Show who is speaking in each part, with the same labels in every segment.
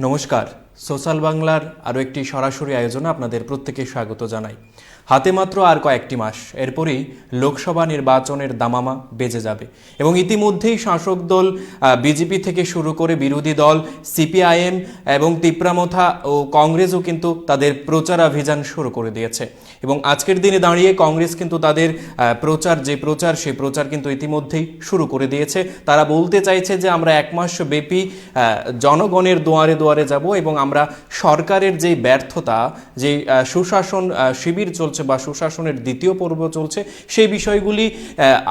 Speaker 1: নমস্কার। সোশ্যাল বাংলার আরও একটি সরাসরি আয়োজনে আপনাদের প্রত্যেকে স্বাগত জানাই। হাতে মাত্র আর কয়েকটি মাস। এরপরই লোকসভা নির্বাচনের দামামা বেজে যাবে। এবং ইতিমধ্যেই শাসক দল বিজেপি থেকে শুরু করে বিরোধী দল, সিপিআইএম এবং তিপ্রামথা ও কংগ্রেসও কিন্তু তাদের প্রচারাভিযান শুরু করে দিয়েছে। এবং আজকের দিনে দাঁড়িয়ে কংগ্রেস কিন্তু তাদের প্রচার, যে প্রচার সেই প্রচার কিন্তু ইতিমধ্যেই শুরু করে দিয়েছে। তারা বলতে চাইছে যে আমরা এক মাস ব্যাপী জনগণের দুয়ারে দুয়ারে যাব এবং আমরা সরকারের যে ব্যর্থতা, যে সুশাসন শিবির চলছে বা সুশাসনের দ্বিতীয় পর্ব চলছে, সেই বিষয়গুলি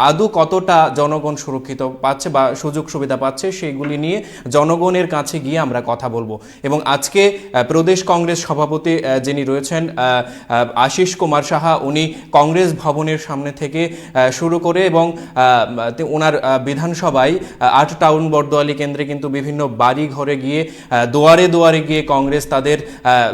Speaker 1: আদৌ কতটা জনগণ সুরক্ষিত পাচ্ছে বা সুযোগ সুবিধা পাচ্ছে সেইগুলি নিয়ে জনগণের কাছে গিয়ে আমরা কথা বলব। এবং আজকে প্রদেশ কংগ্রেস সভাপতি যিনি রয়েছেন আশিস কুমার সাহা, উনি কংগ্রেস ভবনের সামনে থেকে শুরু করে এবং ওনার বিধানসভায় আট টাউন বর্দোয়ালি কেন্দ্রে কিন্তু বিভিন্ন বাড়ি ঘরে গিয়ে দুয়ারে দুয়ারে গিয়ে কংগ্রেস তাদের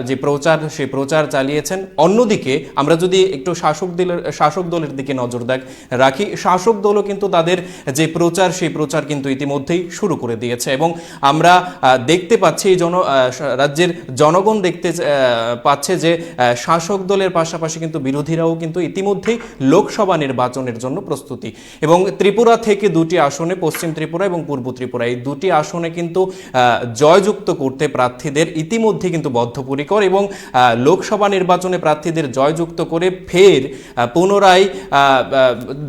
Speaker 1: যে প্রচার সেই প্রচার চালিয়েছেন। অন্যদিকে আমরা যদি একটু শাসক দলের শাসক দলের দিকে নজর দেখ, রাখি, শাসক দলও কিন্তু তাদের যে প্রচার, সেই প্রচার কিন্তু ইতিমধ্যেই শুরু করে দিয়েছে। এবং আমরা দেখতে পাচ্ছি জন রাজ্যের জনগণ দেখতে পাচ্ছে যে শাসক দলের পাশাপাশি কিন্তু বিরোধীরাও কিন্তু ইতিমধ্যেই লোকসভা নির্বাচনের জন্য প্রস্তুতি। এবং ত্রিপুরা থেকে দুটি আসনে, পশ্চিম ত্রিপুরা এবং পূর্ব ত্রিপুরা, এই দুটি আসনে কিন্তু জয়যুক্ত করতে প্রার্থীদের ইতিমধ্যে কিন্তু বদ্ধপরিকর এবং লোকসভা নির্বাচনে প্রার্থীদের জয়যুক্ত করে ফের পুনরায়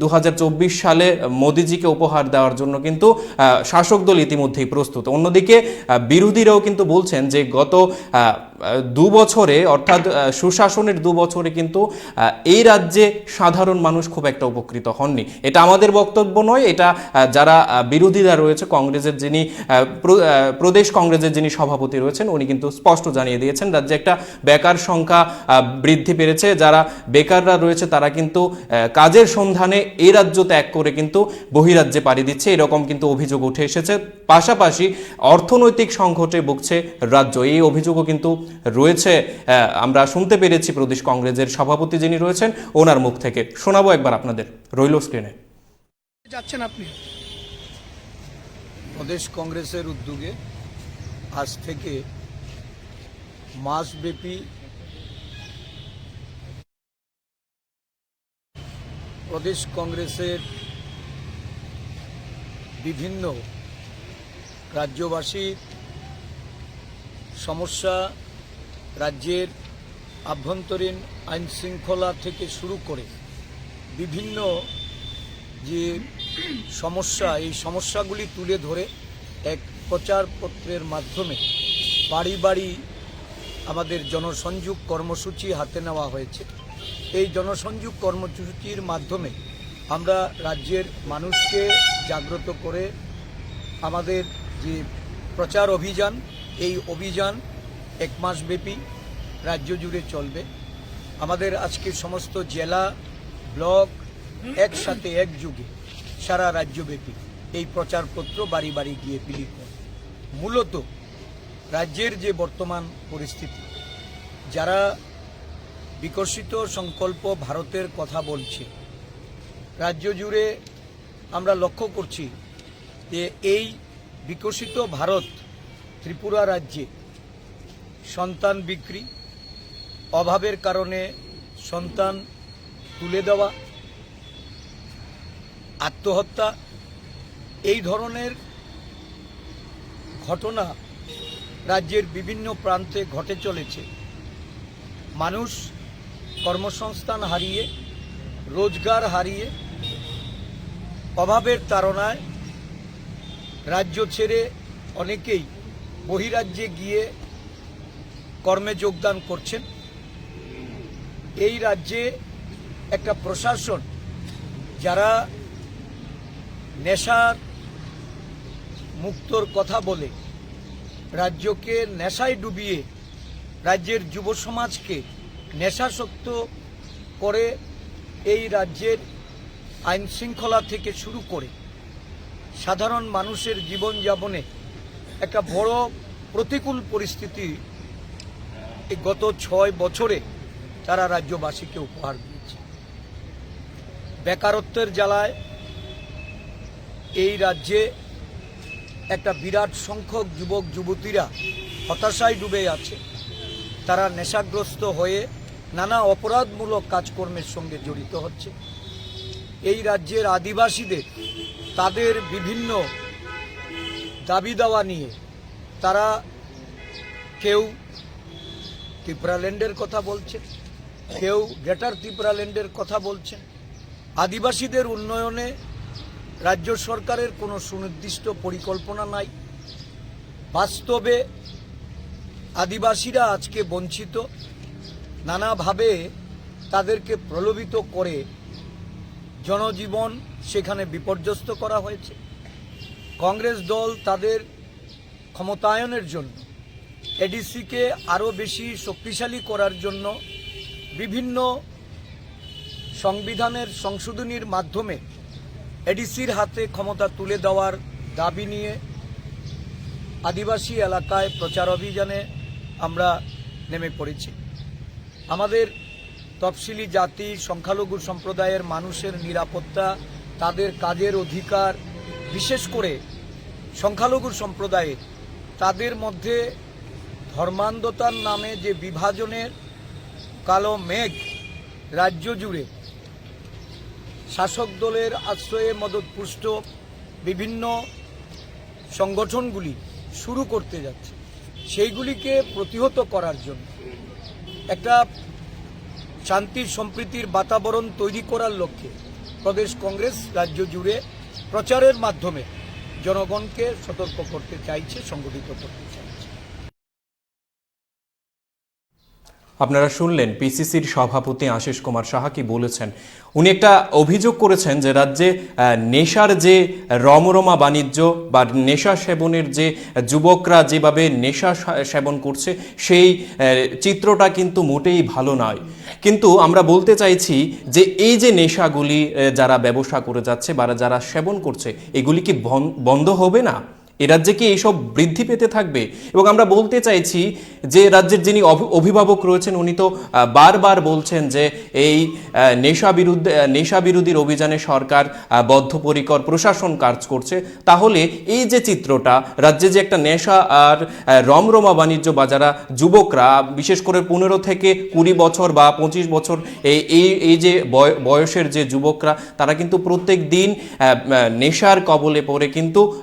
Speaker 1: দু হাজার চব্বিশ সালে মোদিজিকে উপহার দেওয়ার জন্য কিন্তু শাসক দল ইতিমধ্যেই প্রস্তুত। অন্যদিকে বিরোধীরাও কিন্তু বলছেন যে গত দু বছরে, অর্থাৎ সুশাসনের দু বছরে কিন্তু এই রাজ্যে সাধারণ মানুষ খুব একটা উপকৃত হননি। এটা আমাদের বক্তব্য নয়, এটা যারা বিরোধীরা রয়েছে, কংগ্রেসের যিনি প্রদেশ কংগ্রেসের যিনি সভাপতি রয়েছেন, উনি কিন্তু স্পষ্ট জানিয়ে দিয়েছেন, রাজ্যে একটা বেকার সংখ্যা বৃদ্ধি পেরেছে। যারা বেকাররা রয়েছে, তারা কিন্তু কাজের সন্ধানে এই রাজ্য ত্যাগ করে কিন্তু বহিরাজ্যে পাড়ি দিচ্ছে। এরকম কিন্তু অভিযোগ উঠে এসেছে। পাশাপাশি অর্থনৈতিক সংকটে ভুগছে রাজ্য। এই অভিযোগও কিন্তু রয়েছে। আহ, আমরা শুনতে পেরেছি প্রদেশ কংগ্রেসের সভাপতি যিনি রয়েছেন ওনার মুখ থেকে। শোনাবো একবার আপনাদের। রইল স্ক্রিনে
Speaker 2: যাচ্ছেন আপনি?
Speaker 3: প্রদেশ কংগ্রেসের উদ্যোগে আজ থেকে মাসব্যাপী প্রদেশ কংগ্রেসের বিভিন্ন রাজ্যবাসীর সমস্যা রাজ্যের আভ্যন্তরীণ আইন শৃঙ্খলা থেকে শুরু করে বিভিন্ন যে সমস্যা, এই সমস্যাগুলি তুলে ধরে এক প্রচারপত্রের মাধ্যমে বাড়ি বাড়ি আমাদের জনসংযোগ কর্মসূচি হাতে নেওয়া হয়েছে। এই জনসংযোগ কর্মসূচির মাধ্যমে আমরা রাজ্যের মানুষকে জাগ্রত করে আমাদের যে প্রচার অভিযান, এই অভিযান এক মাসব্যাপী রাজ্য জুড়ে চলবে। আমাদের আজকে সমস্ত জেলা, ব্লক একসাথে একযুগে সারা রাজ্যব্যাপী এই প্রচারপত্র বাড়ি বাড়ি গিয়ে বিলি করে। মূলত রাজ্যের যে বর্তমান পরিস্থিতি, যারা বিকশিত সংকল্প ভারতের কথা বলছে, রাজ্য জুড়ে আমরা লক্ষ্য করছি যে এই বিকশিত ভারত ত্রিপুরা রাজ্যে সন্তান বিক্রি, অভাবের কারণে সন্তান তুলে দেওয়া, আত্মহত্যা, এই ধরনের ঘটনা রাজ্যের বিভিন্ন প্রান্তে ঘটে চলেছে। মানুষ কর্মসংস্থান হারিয়ে, রোজগার হারিয়ে, অভাবের তাড়নায় রাজ্য ছেড়ে অনেকেই বহিরাজ্যে গিয়ে কর্মে যোগদান করছেন। এই রাজ্যে একটা প্রশাসন, যারা নেশার মুক্তর কথা বলে, রাজ্যকে নেশায় ডুবিয়ে, রাজ্যের যুব সমাজকে নেশাসক্ত করে এই রাজ্যের আইন শৃঙ্খলা থেকে শুরু করে, সাধারণ মানুষের জীবনযাপনে একটা বড় প্রতিকূল পরিস্থিতি গত ছয় বছরে তারা রাজ্যবাসীকে উপহার দিয়েছে। বেকারত্বের জ্বালায় এই রাজ্যে একটা বিরাট সংখ্যক যুবক, যুবতীরা হতাশায় ডুবে আছে। তারা নেশাগ্রস্ত হয়ে নানা অপরাধমূলক কাজকর্মের সঙ্গে জড়িত হচ্ছে। এই রাজ্যের আদিবাসীদের তাদের বিভিন্ন দাবি দাওয়া নিয়ে তারা কেউ ত্রিপুরাল্যান্ডের কথা বলছে, কেউ গ্রেটার ত্রিপুরাল্যান্ডের কথা বলছেন আদিবাসীদের উন্নয়নে রাজ্য সরকারের কোনো সুনির্দিষ্ট পরিকল্পনা নাই। বাস্তবে আদিবাসীরা আজকে বঞ্চিত, নানাভাবে তাদেরকে প্রলোভিত করে জনজীবন সেখানে বিপর্যস্ত করা হয়েছে। কংগ্রেস দল তাদের ক্ষমতায়নের জন্য এডিসিকে আরও বেশি শক্তিশালী করার জন্য বিভিন্ন সংবিধানের সংশোধনীর মাধ্যমে এডিসির হাতে ক্ষমতা তুলে দেওয়ার দাবি নিয়ে আদিবাসী এলাকায় প্রচার অভিযানে আমরা নেমে পড়েছি। আমাদের তফসিলি জাতি, সংখ্যালঘু সম্প্রদায়ের মানুষের নিরাপত্তা, তাদের কাজের অধিকার, বিশেষ করে সংখ্যালঘু সম্প্রদায়ে তাদের মধ্যে ধর্মান্ধতার নামে যে বিভাজনের কালো মেঘ রাজ্য জুড়ে, শাসক দলের আশ্রয়ে মদতপুষ্ট বিভিন্ন সংগঠনগুলি শুরু করতে যাচ্ছে, সেইগুলিকে প্রতিহত করার জন্য। একটা শান্তি সম্প্রীতির বাতাবরণ তৈরি করার লক্ষ্যে প্রদেশ কংগ্রেস রাজ্য জুড়ে প্রচারের মাধ্যমে জনগণকে সতর্ক করতে চাইছে, সংগঠিত করতে চাইছে
Speaker 1: আপনারা শুনলেন পিসিসির সভাপতি আশিস কুমার সাহা কি বলেছেন? উনি একটা অভিযোগ করেছেন যে রাজ্যে নেশার যে রমরমা বাণিজ্য বা নেশা সেবনের যে যুবকরা যেভাবে নেশা সেবন করছে, সেই চিত্রটা কিন্তু মোটেই ভালো নয়। কিন্তু আমরা বলতে চাইছি যে এই যে নেশাগুলি যারা ব্যবসা করে যাচ্ছে বা যারা সেবন করছে, এগুলি কি বন- বন্ধ হবে না? এ রাজ্যে কি এইসব বৃদ্ধি পেতে থাকবে? এবং আমরা বলতে চাইছি যে রাজ্যের যিনি অভি- অভিভাবক রয়েছেন, উনি তো বারবার বলছেন যে এই নেশা বিরুদ্ধে নেশা বিরোধীর অভিযানে সরকার বদ্ধপরিকর, প্রশাসন কাজ করছে। তাহলে এই যে চিত্রটা, রাজ্যে যে একটা নেশা আর রমরমা বাণিজ্য বা যারা যুবকরা, বিশেষ করে পনেরো থেকে কুড়ি বছর বা পঁচিশ বছর, এই এই যে বয়- বয়সের যে যুবকরা, তারা কিন্তু প্রত্যেক দিন নেশার কবলে পড়ে। কিন্তু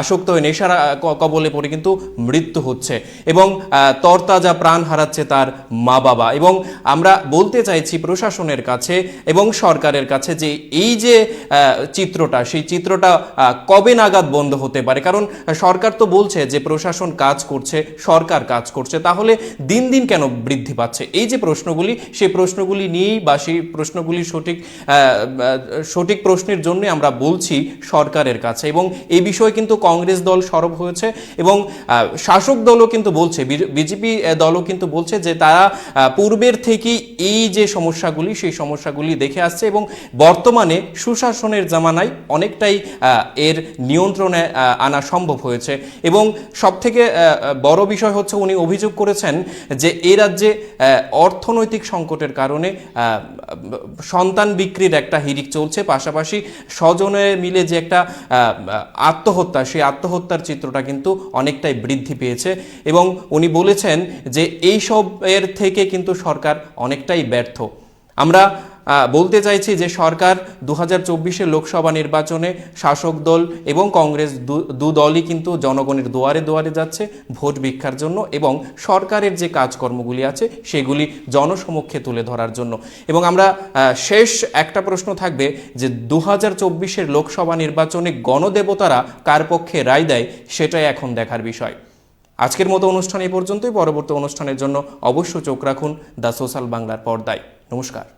Speaker 1: আসক্ত হয়ে নেশার কবলে পড়ে কিন্তু মৃত্যু হচ্ছে। এবং আহ, তরতাজা প্রাণ হারাচ্ছে তার মা বাবা এবং আমরা বলতে চাইছি প্রশাসনের কাছে এবং সরকারের কাছে যে এই যে চিত্রটা সেই চিত্রটা কবে নাগাদ বন্ধ হতে পারে? কারণ সরকার তো বলছে যে প্রশাসন কাজ করছে সরকার কাজ করছে। তাহলে দিন দিন কেন বৃদ্ধি পাচ্ছে? এই যে প্রশ্নগুলি সেই প্রশ্নগুলি নিয়েই বা সেই প্রশ্নগুলি সঠিক সঠিক প্রশ্নের জন্য আমরা বলছি সরকারের কাছে। এবং এই বিষয়ে কিন্তু কংগ্রেস দল সরব হয়েছে এবং শাসক দলও কিন্তু বলছে বিজেপি দলও কিন্তু বলছে যে তারা পূর্বের থেকেই এই যে সমস্যাগুলি সেই সমস্যাগুলি দেখে আসছে এবং বর্তমানে সুশাসনের জামানায় অনেকটাই এর নিয়ন্ত্রণে আনা সম্ভব হয়েছে। এবং সবথেকে আহ, বড় বিষয় হচ্ছে উনি অভিযোগ করেছেন যে এ রাজ্যে অর্থনৈতিক সংকটের কারণে সন্তান বিক্রির একটা হিরিক চলছে। পাশাপাশি স্বজনে মিলে যে একটা আহ, আত্মহত্যা সেই আত্মহত্যার চিত্রটা কিন্তু অনেকটাই বৃদ্ধি পেয়েছে এবং উনি বলেছেন যে এই সব এর থেকে কিন্তু সরকার অনেকটাই ব্যর্থ। আমরা বলতে চাইছি যে সরকার দু হাজার লোকসভা নির্বাচনে শাসক দল এবং কংগ্রেস দু- দলই কিন্তু জনগণের দুয়ারে দুয়ারে যাচ্ছে, ভোট ভিক্ষার জন্য এবং সরকারের যে কাজকর্মগুলি আছে সেগুলি জনসমক্ষে তুলে ধরার জন্য। এবং আমরা শেষ একটা প্রশ্ন থাকবে যে দু হাজার লোকসভা নির্বাচনে গণদেবতারা কার পক্ষে রায় দেয় সেটাই এখন দেখার বিষয়। আজকের মতো অনুষ্ঠান এই পর্যন্তই, পরবর্তী অনুষ্ঠানের জন্য অবশ্য চোখ রাখুন দ্য সোশ্যাল বাংলার পর্দায়। নমস্কার।